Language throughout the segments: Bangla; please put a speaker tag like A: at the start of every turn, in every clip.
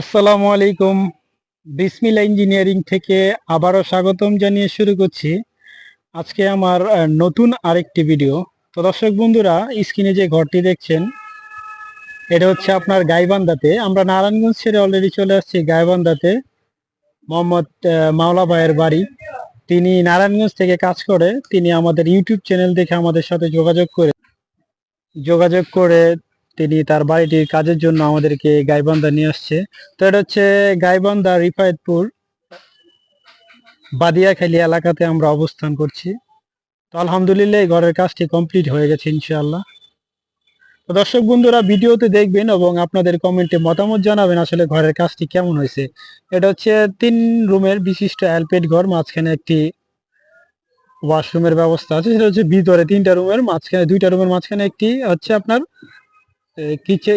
A: আসসালামু আলাইকুম। বিসমিল ইঞ্জিনিয়ারিং থেকে আবারও স্বাগতম জানিয়ে শুরু করছি। আজকে আমার নতুন আরেকটি ভিডিও। তো দর্শক বন্ধুরা, স্ক্রিনে যে ঘরটি দেখছেন, এটা হচ্ছে আপনার গাইবান্ধাতে। আমরা নারায়ণগঞ্জ ছেড়ে অলরেডি চলে আসছি গাইবান্ধাতে। মোহাম্মদ মাওলা ভাইয়ের বাড়ি। তিনি নারায়ণগঞ্জ থেকে কাজ করে, তিনি আমাদের ইউটিউব চ্যানেল দেখে আমাদের সাথে যোগাযোগ করে যোগাযোগ করে তিনি তার বাড়িটির কাজের জন্য আমাদেরকে গাইবান্ধা নিয়ে আসছে। তো এটা হচ্ছে গাইবান্ধা রিফায়েতপুর বাদিয়াখালী এলাকাতে আমরা অবস্থান করছি। তো আলহামদুলিল্লাহ ঘরের কাজটি কমপ্লিট হয়ে গেছে ইনশাআল্লাহ। তো দর্শক বন্ধুরা, ভিডিওতে দেখবেন এবং আপনাদের কমেন্টে মতামত জানাবেন আসলে ঘরের কাজটি কেমন হয়েছে। এটা হচ্ছে তিন রুমের বিশিষ্ট অ্যালপেড ঘর, মাঝখানে একটি ওয়াশরুমের ব্যবস্থা আছে। সেটা হচ্ছে ভিতরে তিনটা রুমের, মাঝখানে দুইটা রুমের, মাঝখানে একটি হচ্ছে আপনার কিচে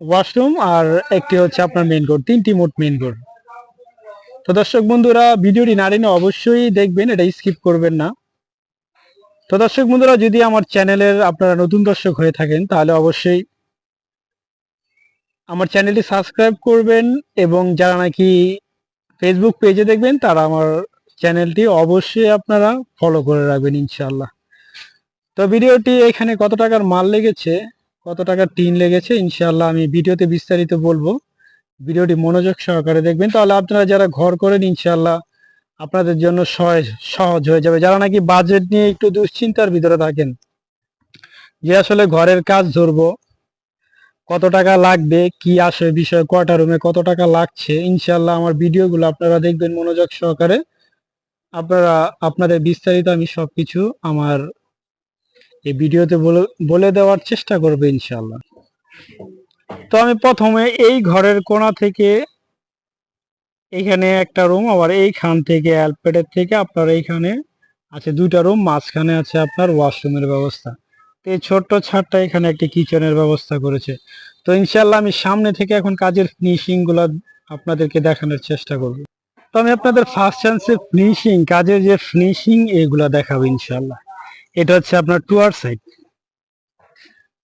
A: ওয়াশরুম আর একটি হচ্ছে আপনার মেইন রোড তিনটি মোট মেইন রোড তো দর্শক বন্ধুরা, ভিডিওটি না অবশ্যই দেখবেন, এটা স্কিপ করবেন না। তো দর্শক বন্ধুরা, যদি আমার চ্যানেলের আপনারা নতুন দর্শক হয়ে থাকেন, তাহলে অবশ্যই আমার চ্যানেলটি সাবস্ক্রাইব করবেন এবং যারা নাকি ফেসবুক পেজে দেখবেন, তারা আমার চ্যানেলটি অবশ্যই আপনারা ফলো করে রাখবেন, ইনশাআল্লাহ। তো ভিডিওটি এখানে কত টাকার মাল লেগেছে, কত টাকার টিন লেগেছে ইনশাল্লাহ আমি ভিডিওতে বিস্তারিত বলব। ভিডিওটি মনোযোগ সহকারে দেখবেন। তাহলে আপনারা যারা ঘর করেন ইনশাল্লাহ আপনাদের জন্য সহজ হয়ে যাবে। যারা নাকি বাজেট নিয়ে একটু দুশ্চিন্তার ভিতরে থাকেন, যে আসলে ঘরের কাজ ধরবো, কত টাকা লাগবে, কি আসে বিষয়, কয়টা রুমে কত টাকা লাগছে ইনশাল্লাহ আমার ভিডিওগুলো আপনারা দেখবেন মনোযোগ সহকারে। আপনারা, আপনাদের বিস্তারিত আমি সবকিছু আমার এই ভিডিওতে বলে দেওয়ার চেষ্টা করবে ইনশাল্লাহ তো আমি প্রথমে এই ঘরের কোণা থেকে এখানে একটা রুম, আবার এইখান থেকে অ্যালপেটের থেকে আপনার এইখানে আছে দুইটা রুম, মাঝখানে আছে আপনার ওয়াশরুমের ব্যবস্থা। তো এই ছোট্ট ছাদটা এখানে একটি কিচেনের ব্যবস্থা করেছে। তো ইনশাল্লাহ আমি সামনে থেকে এখন কাজের ফিনিশিংগুলা আপনাদেরকে দেখানোর চেষ্টা করব। তো আমি আপনাদের ফার্স্ট চান্সে ফিনিশিং কাজের যে ফিনিশিং এগুলা দেখাবো ইনশাল্লাহ এটা হচ্ছে আপনার টুয়ার সাইড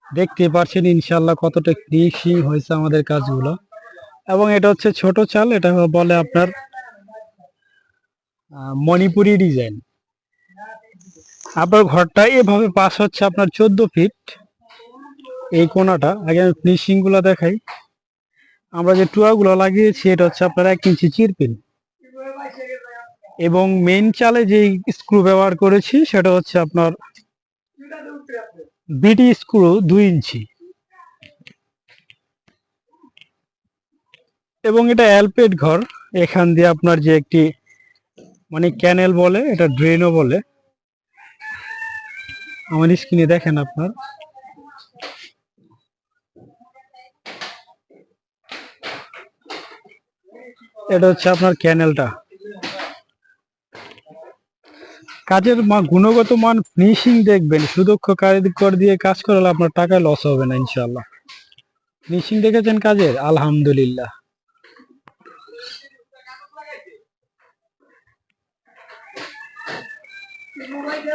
A: দেখতে পাচ্ছেন ইনশাল্লাহ কতটা ফিনিশিং হয়েছে আমাদের কাজগুলো। এবং এটা হচ্ছে ছোট চাল, এটা বলে আপনার মণিপুরি ডিজাইন আপনার ঘরটা এভাবে পাশ হচ্ছে আপনার চোদ্দ ফিট এই কোনাটা, আগে আমি ফিনিশিংগুলো দেখাই। আমরা যে টুয়াগুলো লাগিয়েছি, এটা হচ্ছে আপনার এক ইঞ্চি চিরপিন এবং মেইন চালে যে স্ক্রু ব্যবহার করেছি সেটা হচ্ছে আপনার বিটি স্ক্রু দুই ইঞ্চি। এবং এটা অ্যালপেট ঘর, এখান দিয়ে আপনার যে একটি মানে ক্যানেল বলে, এটা ড্রেনও বলে। আমার স্ক্রিনে দেখেন আপনার। এটা হচ্ছে আপনার ক্যানেলটা কাজের গুণগত মান ফিনিশিং দেখবেন, সুদক্ষ কারিগর দিয়ে কাজ করলে আপনার টাকা লস হবে না ইনশাল্লাহ ফিনিশিং দেখেছেন কাজের? আলহামদুলিল্লাহ।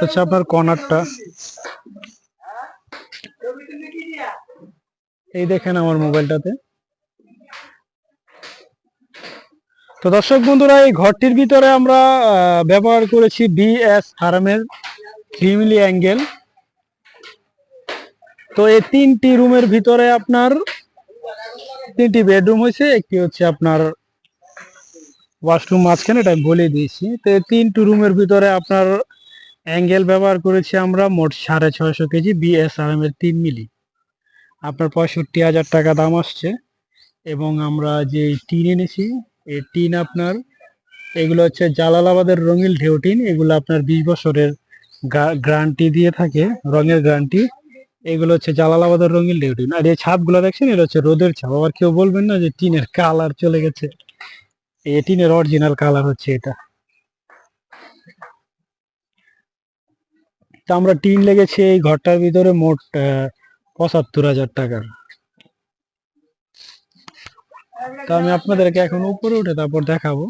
A: হচ্ছে আপনার কর্নারটা। এই দেখেন আমার মোবাইলটাতে। তো দর্শক বন্ধুরা, এই ঘরটির ভিতরে আমরা ব্যবহার করেছি বিএস ফার্মের থ্রি মিলি অ্যাঙ্গেল তো এই তিনটি রুমের ভিতরে আপনার, তিনটি বেডরুম হয়েছে, একটি হচ্ছে আপনার ওয়াশরুম মাঝখানে, এটা বলে দিয়েছি। তো এই তিনটি রুমের ভিতরে আপনার অ্যাঙ্গেল ব্যবহার করেছি আমরা মোট সাড়ে ছয়শো কেজি বিএসআরএম এর তিন মিলি আপনার পঁয়ষট্টি হাজার টাকা দাম আসছে এবং আমরা যে টিন এনেছি এই টিন আপনার, এগুলো হচ্ছে জালালাবাদের রঙিল ঢেউ টিন, এগুলো আপনার বিশ বছরের গ্যারান্টি দিয়ে থাকে, রঙের গ্যারান্টি এগুলো হচ্ছে জালালাবাদের রঙিল ঢেউ টিন। আর এই ছাদগুলো দেখছেন এটা হচ্ছে রোদের ছাপ। আবার কেউ বলবেন না যে টিনের কালার চলে গেছে। এই টিনের অরিজিনাল কালার হচ্ছে এটা। তা আমরা টিন লেগেছে এই ঘরটার ভিতরে মোট পঁচাত্তর হাজার টাকার। তো আমি আপনাদেরকে এখন উপরে উঠে তারপর দেখাবো।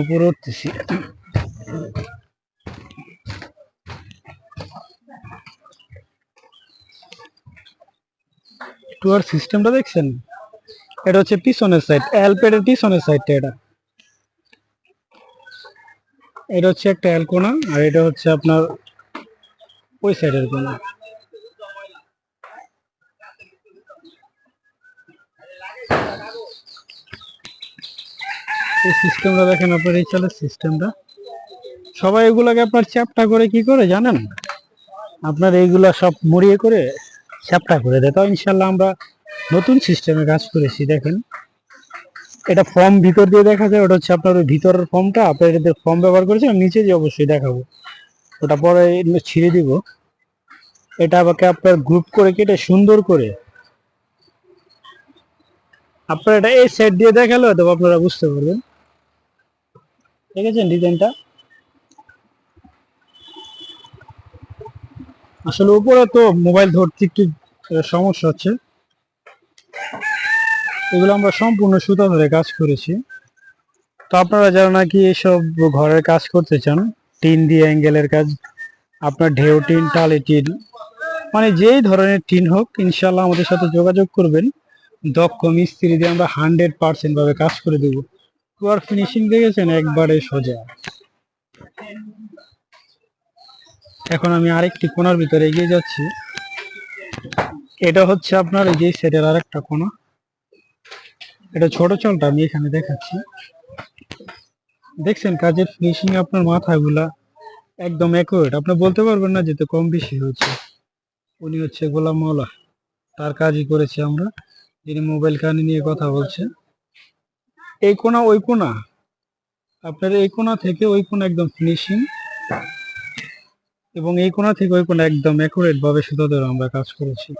A: উপরে উঠতেছি। টুয়ার সিস্টেমটা দেখছেন? এটা হচ্ছে পিছনের সাইড অ্যালপেডের পিছনের সাইডটা এটা। এটা হচ্ছে একটা অ্যালকোনা আর এটা হচ্ছে আপনার ওই সাইডের কোনা এই সিস্টেমটা দেখেন আপনার এই চালের সিস্টেমটা সবাই এগুলাকে আপনার চ্যাপটা করে কি করে জানেন? আপনার এইগুলা সব মুড়িয়ে করে চ্যাপটা করে দেয়। তো ইনশাল্লাহ আমরা নতুন সিস্টেমে কাজ করেছি, দেখেন। এটা ফর্ম ভিতর দিয়ে দেখা যায়, ওটা হচ্ছে আপনার ওই ভিতরের ফর্মটা আপনার এটাতে ফর্ম ব্যবহার করেছেন নিচে দিয়ে অবশ্যই দেখাবো। ওটা পরে ছিঁড়ে দিব। এটা আমাকে আপনার গ্রুপ করে কেটে সুন্দর করে আপনার এটা এই সাইড দিয়ে দেখালে হয়তো আপনারা বুঝতে পারবেন। দেখেছেন ডিজাইনটা? আসলে উপরে তো মোবাইল ধরতে একটু সমস্যা হচ্ছে। এগুলো আমরা সম্পূর্ণ সুতা ধরে কাজ করেছি। তো আপনারা যারা নাকি এসব ঘরের কাজ করতে চান, টিন দিয়ে অ্যাঙ্গেলের কাজ, আপনার ঢেউ টিন, টালি টিন মানে যেই ধরনের টিন হোক ইনশাল্লাহ আমাদের সাথে যোগাযোগ করবেন। দক্ষ মিস্ত্রি দিয়ে আমরা হান্ড্রেড পার্সেন্ট ভাবে কাজ করে দেবো। টুয়ার ফিনিশিং দেখেছেন? একবারে সোজা। এখন আমি আরেকটি কোনার ভিতরে এগিয়ে যাচ্ছি। এটা হচ্ছে আপনার এই যে সেটের আরেকটা কোণা এটা ছোট চলটা, আমি এখানে দেখাচ্ছি। দেখছেন কাজের ফিনিশিং আপনার মাথাগুলা একদম একুরেট আপনি বলতে পারবেন না যে তো কম বেশি হয়েছে। উনি হচ্ছে গোলাম মৌলা তার কাজই করেছি আমরা। যিনি মোবাইল কানে নিয়ে কথা বলছে এই কোণা ওই কোণা আপনার এই কোণা থেকে ওই কোণা একদম ফিনিশিং এবং এই কোণা থেকে ওই কোণা একদম অ্যাকুরেট ভাবে সুতো আমরা কাজ করেছি।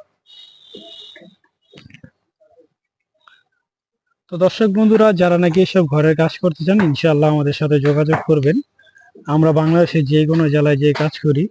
A: তো দর্শক বন্ধুরা, যারা নাকি এসব ঘরের কাজ করতে চান, ইনশাআল্লাহ আমাদের সাথে যোগাযোগ করবেন। আমরা বাংলাদেশের যে কোনো জেলায় যে কাজ করি।